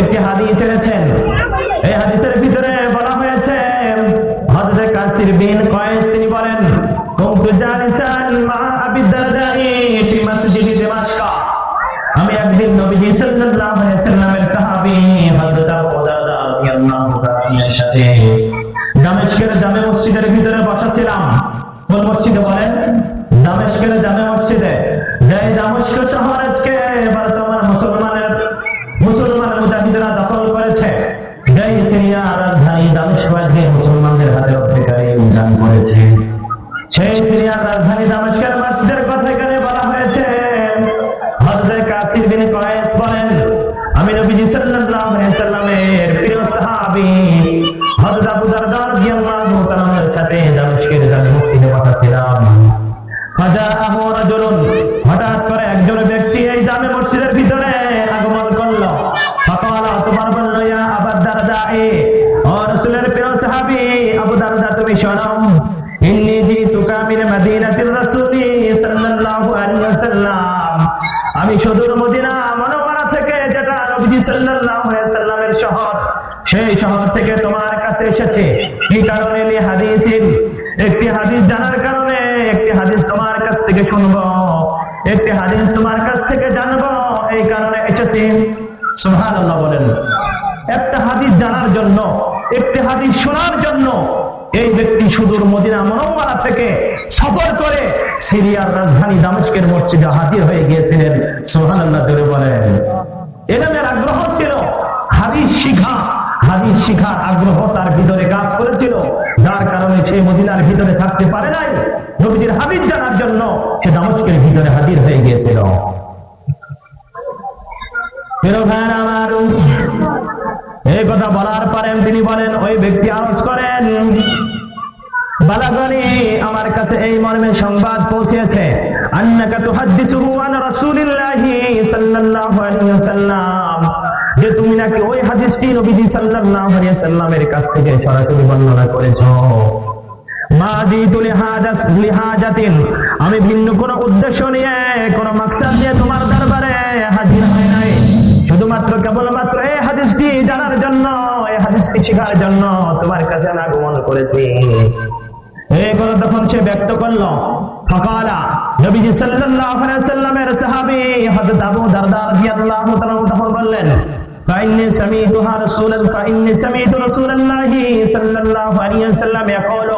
একটি হাদিস এনেছেন এই হাদিসের ভিতরে বলা হয়েছে, হযরত কাসির বিন কয়েস তিনি বলেন কুনতু জালিসান মা ফি মসজিদি আমি একদিন নবীজি সাল্লাল্লাহু আলাইহি সাল্লামের সাহাবী হযরত আবু রাদিয়াল্লাহু তাআলার সাথে দামেস্কের জামে মসজিদের ভিতরে বসা ছিলাম। কোন মসজিদে বলেন দামেস্কের এসেছে এই কারণে লি হাদিসিন একটি হাদিস জানার কারণে, একটি হাদিস তোমার কাছ থেকে শুনব। একটি হাদিস তোমার কাছ থেকে জানব। এই কারণে এসেছি। সুবহানাল্লাহ বলেন। একটা হাদিস জানার জন্য, একটি হাদিস শোনার জন্য এই ব্যক্তি সুদূর মদিনা মনোমারা থেকে সফর করে সিরিয়ার রাজধানী দামেস্কের মসজিদে হাজির হয়ে গিয়েছিলেন। সুবহানাল্লাহ জোরে বলেন। এরমের আগ্রহ ছিল হাদিস শিখা। হাদিস শিখার আগ্রহ তার ভিতরে কাজ করেছিল। যার কারণে সে মদিনার ভিতরে থাকতে পারে নাই। নবীজির হাদিস জানার জন্য সে দামেস্কের ভিতরে হাজির হয়ে গিয়েছিল। এই কথা বলার পরে তিনি বলেন, ওই ব্যক্তি আওয়াজ করেন। বালাগনি আমার কাছে এই মর্মে সংবাদ পৌঁছেছে। আন্নাকা তুহাদ্দিসুহু আন রাসূলিল্লাহি সাল্লাল্লাহু আলাইহি ওয়াসাল্লাম। যে তুমি নাকি ওই হাদিসটি নবীজি সাল্লাল্লাহু আলাইহি ওয়াসাল্লামের কাছ থেকে সরাসরি বর্ণনা করেছ? আমি ভিন্ন কোন উদ্দেশ্য নিয়ে, কোন মাকসাদ নিয়ে তোমার দরবারে হাজির হয় নাই। শুধুমাত্র কেবলমাত্র এই হাদিসটি জানার জন্য, এই হাদিসটি শেখার জন্য তোমার কাছে আগমন করেছি। এই কথা তখন সে ব্যক্ত করল সাল্লামের বললেন فإني سمعتها رسولا فإني سمعت رسول الله صلى الله عليه وسلم يقول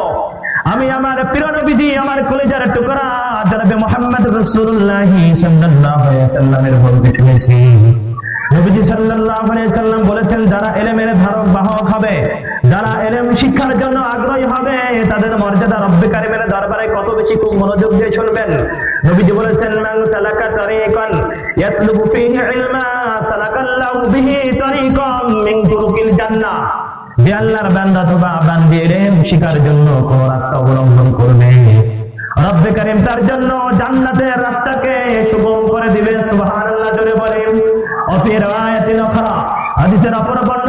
আমি আমার প্রিয় নবীজি আমার কলেজার টুকরা জনাবে মোহাম্মদ রাসূলুল্লাহ সাল্লাল্লাহু আলাইহি সাল্লামের বলতে শুনেছি নবীজি সাল্লাল্লাহু আলাইহি সাল্লাম বলেছেন যারা এলেমের ধারক বাহক হবে যারা এলেম শিক্ষার জন্য আগ্রহী হবে, তাদের মর্যাদা রব্বে কারিমের দরবারে কত বেশি খুব মনোযোগ দিয়ে শুনবেন? নবীজি বলেছেন, মান সালাকা তারিকান ইয়াতলুবু ফীহি ইলমা, সালাকাল্লাহু বিহি তারিকাম মিন তুরুকিল জান্নাহ। যে আল্লাহর বান্দা অথবা বান্দি এলেম শিখার জন্য কোন রাস্তা অবলম্বন করবে। রব্বে কারিম তার জন্য জান্নাতের রাস্তাকে সুগম করে দিবেন। সুবহানাল্লাহ, জোরে বলেন। অফি রায়াতিন উখরা হাদিসের অপর বর্ণনা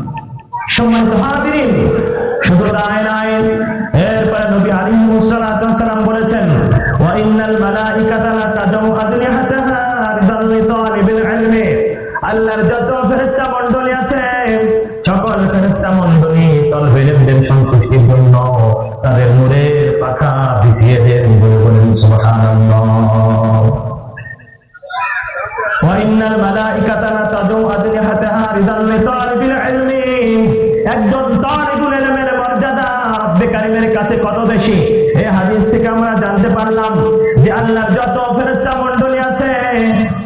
সম্মানিত হাজিরিন, শুধু তাই নয়, এরপরে নবী আলাইহিস সালাতু সালাম বলেছেন, ওয়া ইন্নাল মালাইকাতা লা তাদউ আজনিহাতাহা রিদাল লিতালিবিল ইলমি। আল্লাহর যত ফেরেশতা মণ্ডলী আছে, সকল ফেরেশতা মণ্ডলী তলবে ইলমদের সন্তুষ্টির জন্য তাদের নূরের পাখা বিছিয়ে এই হাদিস থেকে আমরা জানতে পারলাম যে আল্লাহর যত ফেরেশতা মণ্ডলী আছে,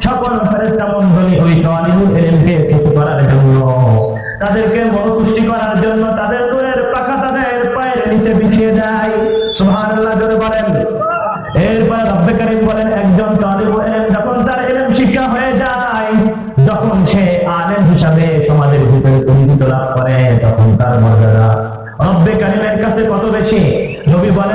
সকল ফেরেশতা মণ্ডলী ওই তালিবুল ইলমকে কিছু করার জন্য তাদেরকে মনতুষ্টি করার জন্য তাদের নূরের পাখা তাদের পায়ের নিচে বিছিয়ে যায় সুবহানাল্লাহ জোরে বলেন। এরপর রব্বে কারীম বলেন, একজন তালিবুল ইলম যখন তার ইলম শিক্ষা হয়ে যায়, যখন সে আলেম হিসাবে সমাজের ভিতরে পরিচিত লাভ করে, তখন তার মর্যাদা রব্বে কারীমের কাছে কত বেশি? নবী বলেন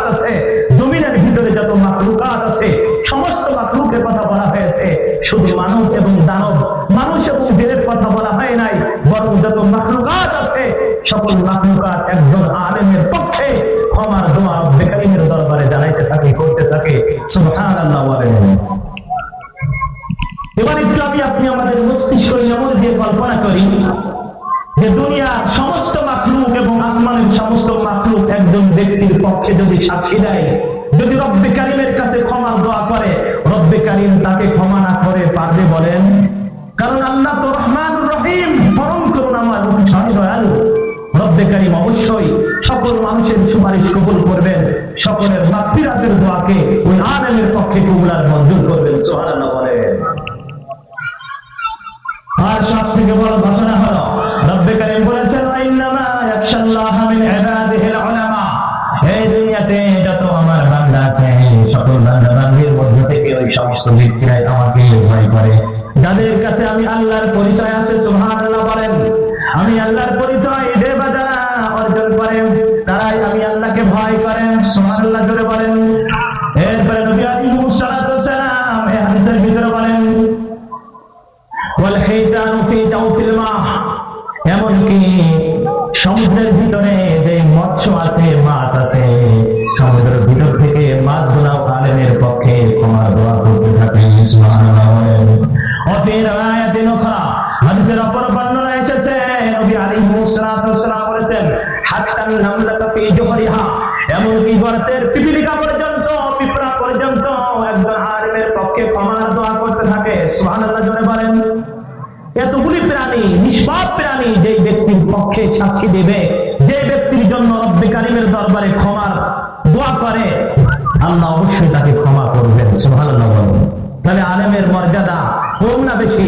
শুধু মানব এবং দানব। মানুষ এবং জিনের কথা বলা হয় নাই, বরং যত মাখলুকাত আছে, সকল মাখলুকাত একজন আলেমের পক্ষে ক্ষমার দোয়া বেকারিমের দরবারে জানাইতে থাকে, করতে থাকে। সুবহানাল্লাহ বলেন এবার একটু আমি, আপনি আমাদের মস্তিষ্ক নিয়মন দিয়ে কল্পনা করি যে দুনিয়ার সমস্ত মাখলুক এবং আসমানের সমস্ত মাখলুক একজন ব্যক্তির পক্ষে যদি সাক্ষী দেয়, যদি রব্বে কারিমের কাছে ক্ষমা দোয়া করে, রব্বে কারিম তাকে ক্ষমা না করে বলেন, কারণ আল্লাহ তো রহমান রহিম পরম করুণাময় অতিশয় দয়ালু। রব্বে অবশ্যই সকল মানুষের সুপারিশ কবুল করবেন, সকলের মাফিরাতের দোয়াকে ওই আলেমের পক্ষে কবুলার মঞ্জুর করবেন সোহানা বলেন। আর সব থেকে বড় ঘটনা হলো, রব্বে বলেছেন যত আমার বান্দা আছে, সকল মধ্য থেকে ওই সমস্ত ব্যক্তিরাই আমি আল্লাহর পরিচয় আছে, সুবহানাল্লাহ বলেন। আমি আল্লাহর পরিচয় দেবা যারা অর্জন করেন। তারাই আমি আল্লাহকে ভয় করেন, সুবহানাল্লাহ জোরে বলেন। এরপরে নবী সালাম হাদিসের ভিতরে বলেন, ওয়াল হাইতানু ফি মা এমনকি সমুদ্রের ভিতরে নবী আলাইহিস সালাতু ওয়াসসালাম বলেছেন হাত্তা নামলাতা ফি জুহরিহা। এমনকি গর্তের পর্যন্ত, পিঁপড়া পর্যন্ত একজন পক্ষে ক্ষমার দোয়া করতে থাকে। সুবহানাল্লাহ, জোরে বলেন। এতগুলি প্রাণী, নিষ্পাপ প্রাণী যে ব্যক্তির পক্ষে সাক্ষী দেবে, যে ব্যক্তির জন্য রব্বে কারিমের দরবারে ক্ষমার দোয়া করে, আল্লাহ অবশ্যই তাকে ক্ষমা করবেন। সুবহানাল্লাহ তাহলে আলেমের মর্যাদা কম না বেশি?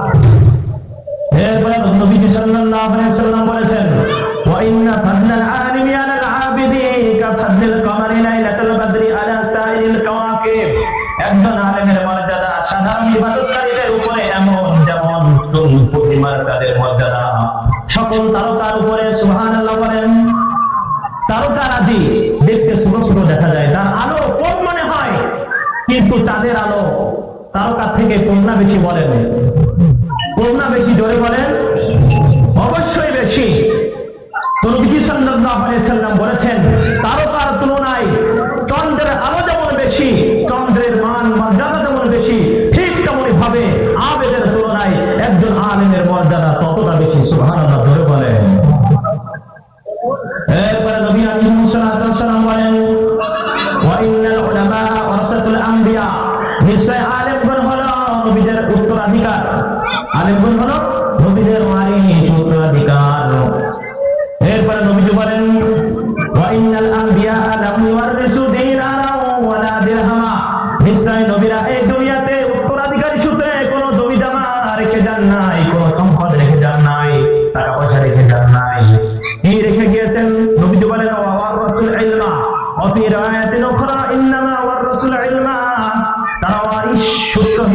চাঁদের আলো তারকার থেকে কন্যা বেশি বলেন। করুণা বেশি জোরে বলেন? অবশ্যই বেশি। তুলনায় চন্দ্রের যেমন বেশি, চন্দ্রের মান, মর্যাদা যেমন বেশি, ঠিক তেমনি ভাবে তুলনায় একজন আলেমের মর্যাদা ততটা বেশি, সুবহানাল্লাহ।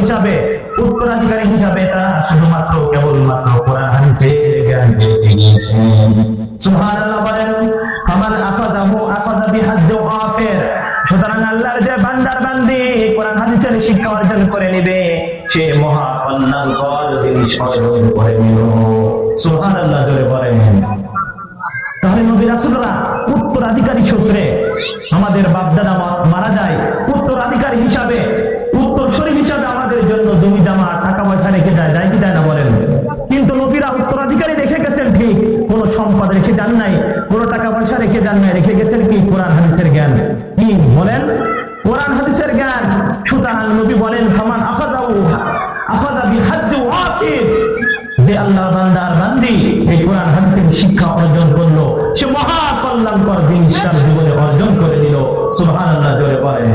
হিসাবে, উত্তরাধিকারী হিসাবে তারা শুধুমাত্র কেবলমাত্র কোরআন, হাদিসে জ্ঞান পেয়ে গিয়েছেন সুবহানাল্লাহ বলেন, ফামান আখাযাহু আখাযা বিহাজ্জ ওয়াফির। সুতরাং আল্লাহর যে বান্দার বান্দি কোরআন, হাদিসের শিক্ষা অর্জন করে নেবে, সে মহা কল্যাণকর জিনিস অর্জন করে নিল। সুবহানাল্লাহ জোরে বলেন। তাহলে নবী রাসূলরা উত্তরাধিকারী সূত্রে আমাদের বাপদাদা মা- কোরআন হাদিসের জ্ঞান। কি বলেন, কোরআন হাদিসের জ্ঞান, সুতরাং নবী বলেন, ফামান আখাযাহু আখাযা বিহাদ্দি ওয়াফির যে আল্লাহ বান্দার বান্দি এই কোরআন হাদিসের শিক্ষা অর্জন করল, সে মহা কল্যাণকর জিনিস তার জীবনে অর্জন করে দিল সুবহানাল্লাহ, জোরে বলেন।